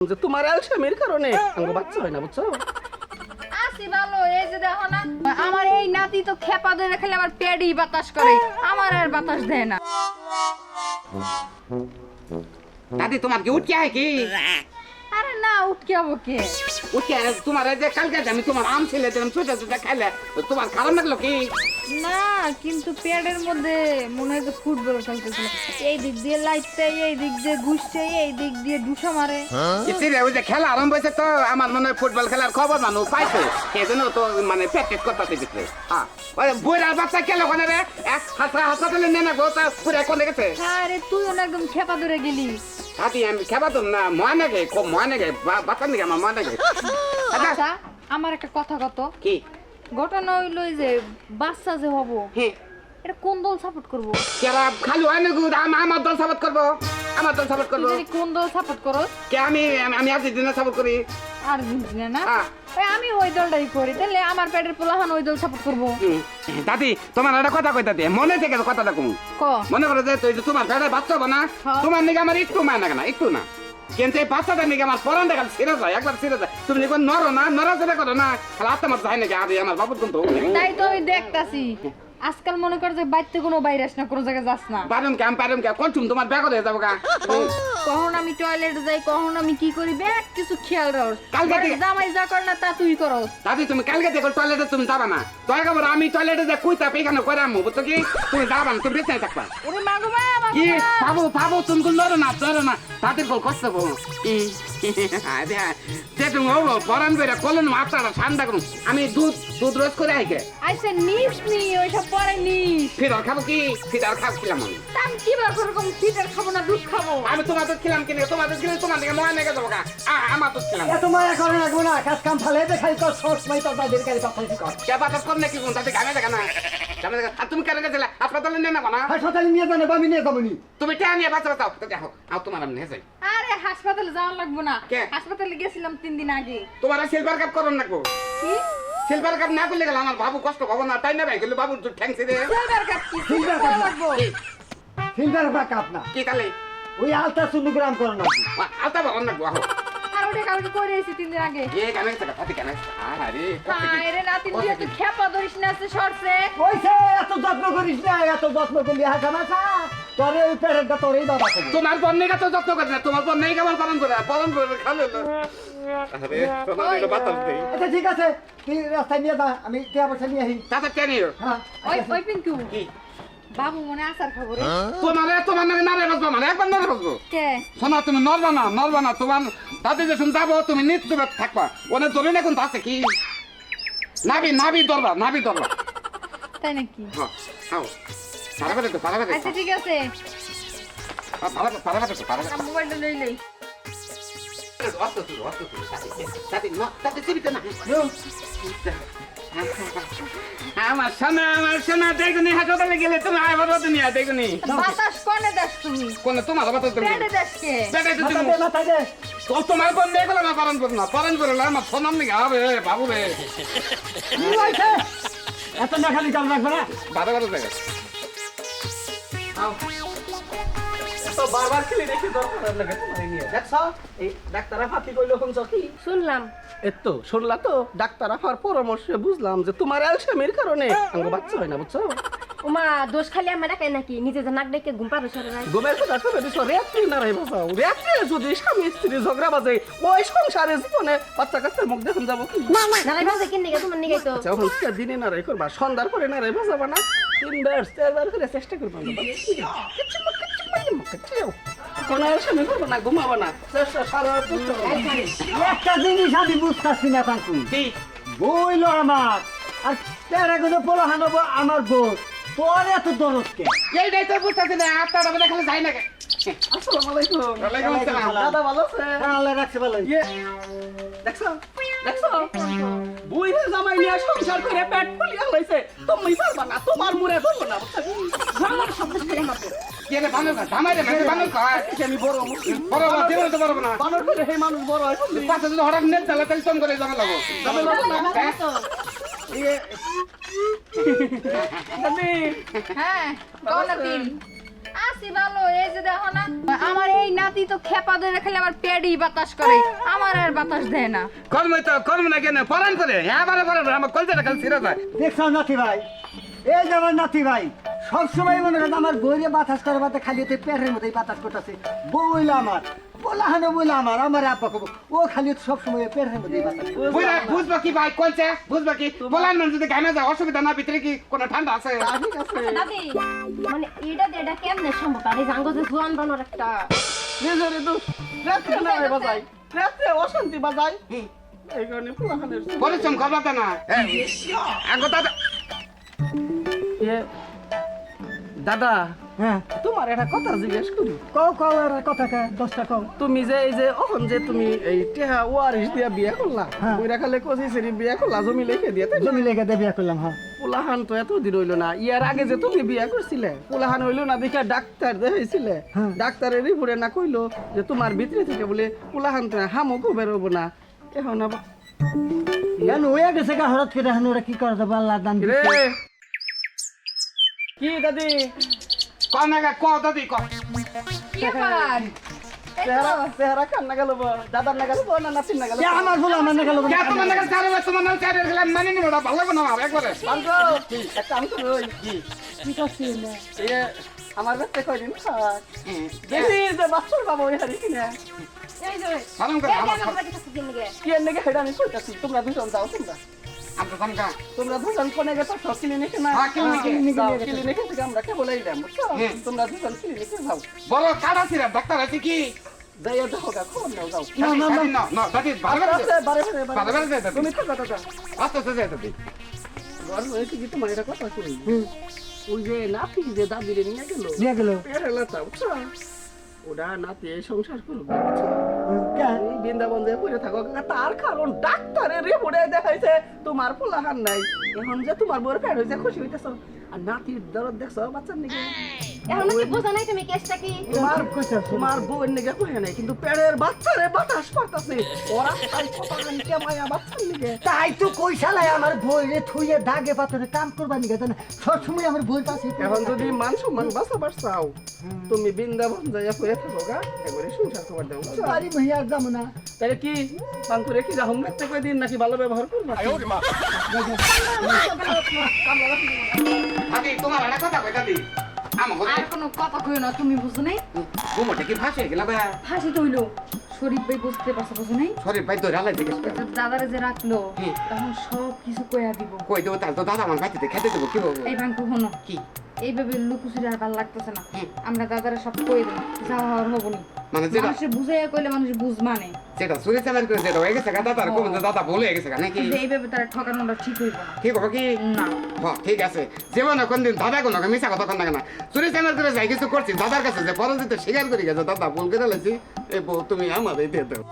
যে তোমার অ্যালসামের কারণে আমার বাচ্চা হয় না বুঝছ? আসি ভালো এই যে দেখো না আমার এই নাতি তো খেপা ধরে খেলে আমার পেটই বাতাস করে আমার আর বাতাস দেয় না। দাদি তোমার কি উঠকে হয় কি? আরে না উঠকে হব কে? উঠকে তোমার এই যে কালকে আমি তোমার আম ছিলে দিলাম ছোট ছোট খাইলে তোমার খারাপ লাগল কি? না কিন্তু পেটের মধ্যে মনে হয় ফুটবল খেলতেছিল। এই দিক দিয়ে লাইটটা এই দিক দিয়ে ঘুষছে এই দিক দিয়ে ডুসা মারে। ওই যে খেলা আরম্ভ হয়েছে তো আমার মনে হয় ফুটবল খেলার খবর মানুষ পাইছে। সেই জন্য তো মানে প্র্যাকটিস করতে দিচ্ছে হ্যাঁ। বইরার বাচ্চা খেলো ওখানে রে? এক হাসা হাসপাতালে নিয়ে না গো তা পুরে কোনে গেছে? আরে তুই একদম খেপা ধরে গেলি। দাদি আমি খেবা তো না মনে গে খুব মনে গে বাচ্চা নাকি আমার মনে গে আচ্ছা আমার একটা কথা কত। কি? ঘটনা হইল যে বাচ্চা যে হব হ্যাঁ এটা কোন দল সাপোর্ট করব? কেরা খালি হয় না আম- আমার দল সাপোর্ট করব। আমার দল সাপোর্ট করব। কোন দল সাপোর্ট করো? কে আমি আমি- আর্জেন্টিনা সাপোর্ট করি। আর্জেন্টিনা না? হ্যাঁ। আমি ওই দলটাই করি তাহলে আমার পেটের পোলাহান ওই দল সাপোর্ট করব। দাদি তোমার একটা কথা কইতা দিয়ে মনে থেকে কথাটা কম। ক? মনে করো যে তুই তোমার পেটে বাচ্চা না হ্যাঁ। তোমার নিকে আমার একটু মায় না একটু না। কিন্তু এই বাচ্চাটা নিকে আমার পরান দেখা ছিঁড়ে যায় একবার ছিঁড়ে যায়। তুমি নিকে নর না নড়াচড়া করো না। খালা, আত্মা যায় নাকি? আরে, আমার বাবুর কিন্তু তাই তো আমি দেখতাছি। আজকাল মনে কর যে বাইতে কোনো বাইরাস না কোনো জায়গায় যাস না। পারুম কে আমি পারুম কে? কোন তোমার ব্যাগ হয়ে যাব গা কখন আমি টয়লেটে যাই কখন আমি কি করি? ব্যাগ কিছু খেয়াল রাখস কালকে জামাই যা কর না তা তুই করস দাদি তুমি কালকে দেখো টয়লেটে তুমি যাবা না। দয়া করে আমি টয়লেটে যে কুইতা পেখানো করে আমু বুঝছ কি? তুমি যাবা না তুমি বেঁচে থাকবা। ওরে মাগো মা কি। পাবো পাবো তুমি কোন লড়ো না ধরো না। তাদের বল কষ্ট যে তুমি হব পরান করে কলেন মাপটা ঠান্ডা করুন আমি দুধ দুধ রোজ করে আইকে আইসে নিস নি ওইসব পরে নিস ফির খাব কি? ফির খাব খিলাম আমি আমি কি বার করে কম খাব না দুধ খাব? আমি তোমার দুধ খিলাম কিনে তোমার দুধ কিনে তোমার দিকে মনে লেগে যাব গা। আ- আমার দুধ খিলাম। এত মায়া করে রাখব না কাজ কাম ফালে দেখাই তো সবসময় তো তাদের কাছে কথা কর। কে বাতাস কর নাকি কোন তাতে গামে দেখা না। গামে দেখা আর তুমি কেন গেছিলে? হাসপাতালে নিয়ে নেব না? হাসপাতালে নিয়ে যাবে আমি নিয়ে যাব নি। তুমি টেয়া নিয়ে বাঁচা বাঁচাও তো দেখো আর তোমার আমি নিয়ে যাই। আরে হাসপাতালে যাওয়া লাগবো না। কে? হাসপাতালে গেছিলাম তিন দিন আগে। তোমার সিলভার কাপ করুন নাকবো কি? সিলভার কাপ না করলে গেল আমার বাবু কষ্ট পাবো না তাই না ভাই? গেলে বাবুর দুধ ঠ্যাংসি রে সিলভার কাপ কি? Silver সিলভার cup না। লাগবো। সিলভার বাক আপনা কি তাহলে? ওই আলতা সোনোগ্রাম করো না। আলতা বাবন নাকবো আহো আর ওটা কালকে করে এসেছি তিন দিন আগে। এ কেন গেছে কথা কেন গেছে আরে হায় রে নাতিন তুই খেপা ধরিস না সে সরছে ওইসে এত যত্ন করিস না এত যত্ন করলি হাসা মাসা তোরে ওই পেরেন্টটা তোরেই বাবা করবে। তোমার বন্যেটা তো যত্ন করে না তোমার বন্যাই কেমন পালন করে পালন করে খালো আরে তোমার দিকে বাতাস দেই আচ্ছা ঠিক আছে তুই রাস্তায় নিয়ে যা আমি টিয়া পয়সা নিয়ে আসি। তাতে কেন হ্যাঁ ওই আচ্ছা, ওই পিঙ্কু। কি? বাবু মনে আসার খবর। তোমার তোমার নাকি নারে বসবো মানে একবার নারে বসবো কে? শোনা তুমি নড়বা না নড়বা না তোমার তাতে যে শুন যাব তুমি নিত্য থাকবা। ওনে ধরে না কিন্তু আছে কি? নাবি নাবি দরবা নাবি দরবা তাই নাকি? হ্যাঁ হ্যাঁ তো পারাবে আচ্ছা ঠিক আছে। পারাবে পারাবে তো পারাবে আমার মোবাইলটা লই লই। অস্ত তুলো অস্ত তুলো তাতে ন তাতে চিবিতে না আমার সোনা আমার সোনা দেখুনি হাসপাতালে গেলে তুমি আবার দুনিয়া দেখুনি। বাতাস কোনে দাস তুমি? কোন তোমার বাবা তুমি। তো মাথা দে তো তোমার কোন দেখল না পালন করো না পালন করো না আমার সোনার নাকি হবে বাবু রে। কি এত না খালি চাল রাখবে না? তো বারবার খেলে রেখে দরকার লাগে তোমার নিয়ে দেখছ এই ডাক্তারা ফাঁকি কইলো শুনছ কি শুনলাম এই শুনলা তো ডাক্তার আমার পরামর্শে বুঝলাম যে তোমার অ্যালসামের কারণে আমার বাচ্চা হয় না বুঝছ ওমা দোষ খালি আমার নাকি নিজে যে নাক ডেকে ঘুম পারো সরে নাই গোমের কথা কবে দিছো রেত্রি না রে বাঁচাও রেত্রি যদি স্বামী স্ত্রী ঝগড়া বাজে ওই সংসারে জীবনে বাচ্চা কাচ্চার মুখ দেখুন যাব বাজে কিন তোমার তো যখন দিনে না রে করবা সন্ধ্যার করে না রে বাজাবা না তিনবার চারবার করে চেষ্টা করবা না কোনো স্বামী করব না ঘুমাবো না। চেষ্টা সারা একটা জিনিস আমি বুঝতেছি না কাকু। বইল আমার। আর তেরা করে পোলা হানব আমার বউ। তোর এত দরদকে এইটাই তো বুঝতেছি না যাই না কে? আসসালামু আলাইকুম। ওয়ালাইকুম আসসালাম। দাদা ভালো আছে? আল্লাহ রাখছে ভালো ইয়ে দেখছ? দেখছ? বুই জামাই নিয়ে সংসার করে পেট ফুলিয়া হইছে তুমি পারবা না তোমার মুড়ে ধরবো না আমার শব্দ খেলে না কে রে বানর খা ধামাই রে মানে বানর খা আমি বড় বড় বড় দেবো তো বড় না। বানর করে হে মানুষ বড় হয় পাশে যদি হঠাৎ নেট চালা তাহলে তোম করে লাগো না। হ্যাঁ? হ্যাঁ কোন আছি ভালো। যে দেখো না। আমার এই নাতি তো খেপা ধরে খেলে বাতাস করে। আমার আর বাতাস দেয় না। কর্ম তো কর্ম না কেন? পরান করে। হ্যাঁ বারে বারে আমার কলজাটা খালি ছিঁড়ে যায়। দেখছ নাতি ভাই? এই যে আমার নাতি ভাই সবসময় মনে করেন আমার বইরে বাতাস করার বাতে খালি পেটের মধ্যেই বাতাস করতেছে বউ আমার। পোলাহানো বইলো আমার আমার আব্বা কব ও খালি সবসময় পেটের মধ্যেই বাতাস। করে। বুঝলা বুঝবা কি ভাই কলছে বুঝবা কি? বলান মানে যদি গামে যায় অসুবিধা না ভিতরে কি কোনো ঠান্ডা আছে? দাদি মানে এটা এটা কেমনে সম্ভব? আর জাঙ্গ যে জোয়ান বানর একটা। নিজের দোষ রাত্রে না বাজাই রাত্রে অশান্তি বাজাই। এই কারণে পোলাহানের পরিশ্রম করবা না আগে দাদা হ্যাঁ। তোমার একটা কথা জিজ্ঞেস করি। কও কও আর কথা কা দশটা কও। তুমি যে এই যে অহন যে তুমি এই টেহা ওয়ারিস দিয়া বিয়া করলা হ্যাঁ। বইরা খালে কষি সেরি বিয়া করলা জমি লিখে দিয়ে জমি লেগে দিয়ে বিয়া করলাম হ্যাঁ। পোলাহান তো এতদিন হইল না ইয়ার আগে যে তুমি বিয়া করছিলে পোলাহান হইল না দেখে ডাক্তার দেখাইছিলে। হ্যাঁ। ডাক্তারের রিপোর্টে না কইলো যে তোমার ভিতরে থেকে বলে পোলাহান তো হামুকও বেরোবো না। এখন আবার কেন হয়ে গেছে গা হঠাৎ করে কি করে দেবো আল্লাহ দান। কি দাদি? কম না ক দাদি ক কি তো, চেহারা চেহারা কান না গেল দাদার না গেল না নাতির না গেল আমার বলে আমার না? গেল কে তোমার নাকি চারে বছর তোমার নাকি চারে গেলাম মানে না ভালো না একবারে বান্ধব একটা কাম করো কি? ঠিক আছে না এ আমার বাচ্চা কয়দিন? থাক দেখি যে বাচ্চার বাবা ওই হারি কিনা। এই যে সালাম করে আমার আমার বাড়ি কাছে দিন গে কি এর নাকি? হেডা আমি কইতাছি। তোমরা দুজন যাও তোমরা। তোমরা দুজন কোনে গেছো তো ক্লিনিকে না। হ্যাঁ, ক্লিনিকে। ক্লিনিকে থেকে আমরা কেবল এইলাম বুঝছ? হুম। তোমরা দুজন ক্লিনিকে যাও। বড় কাটা ছিল ডাক্তার আছে কি? যাইও দেখো গা খবর নাও যাও। না না না। না দাদি ভালো আস্তে করে আস্তে, বারে বারে বারে বারে বারে দাদি। তুমি থাকো দাদা আস্তে আস্তে যাই দাদি। ঘর হয়েছে কি তোমার এটা কথা কই ওই যে নাতি যে দাদিরে নিয়ে গেল নিয়ে গেল। বুঝছ? ওটা নাতি সংসার করুক বৃন্দাবন যে পড়ে থাকো তার কারণ ডাক্তারের রিপোর্টে দেখাইছে তোমার পোলাহান নাই। এখন যে তোমার বউর পেট হয়েছে খুশি হইতেছ। আর নাতির দরদ দেখছ বাচ্চার নিকে? এখন কি বোঝা নাই তুমি কেসটা কি? তোমার তোমার বউয়ের নিকে কই নাই কিন্তু বাচ্চারে বাতাস পাতাছে ওরা তাই কে মায়া বাচ্চার নিকে তাই তো কই শালাই আমার বই রে থুইয়ে দাগে পাথরে কাম করবানি গেছে না সবসময় আমার বই পাশে এখন যদি মান সম্মান বাঁচাবার চাও তুমি বৃন্দাবন যাইয়া পড়ে থাকো গা একবারে সংসার তোমার দেবো আরে ভাইয়া যাব না। তাহলে কি পান্তুরে কি রাহুল মেটতে কয়দিন নাকি ভালো ব্যবহার করবা? দাদি তোমার একটা কথা কই আর কোনো কথা কই না তুমি বুঝো নাই? ঘুমোটে কি ফাঁসে গেলা বা। ফাঁসি তো হইল। শরীফ ভাই বুঝতে পারছ বুঝো নাই? শরীর ভাই ধরে হালাই দাদারে যে রাখল তখন সব কিছু কইয়া দিব। কই দেবো তাহলে তো দাদা আমার খেতে দেবো কি বলব? এই ভাঙ্কু হনো কি? এইভাবে লুকুচুরি আর ভালো লাগতেছে না। আমরা দাদারে সব কই দেবো যা হওয়ার হব নি। মানে যেটা মানুষ বুঝাইয়া কইলে মানুষ বুঝ মানে। যেটা চুরি চালান করে যেটা হয়ে গেছে দাদা দাদার কোন দাদা বলে গেছে গা নাকি? এইভাবে তার ঠকানোটা ঠিক হইব না। ঠিক হবে কি? না। হ্যাঁ ঠিক আছে। জীবনে কোনদিন দাদা কোনো মিশা কথা কন না চুরি চালান করে যাই কিছু করছি দাদার কাছে যে পরাজিত স্বীকার করে গেছে দাদা ভুল করে লেছি এই তুমি আমার এই দিয়ে দাও।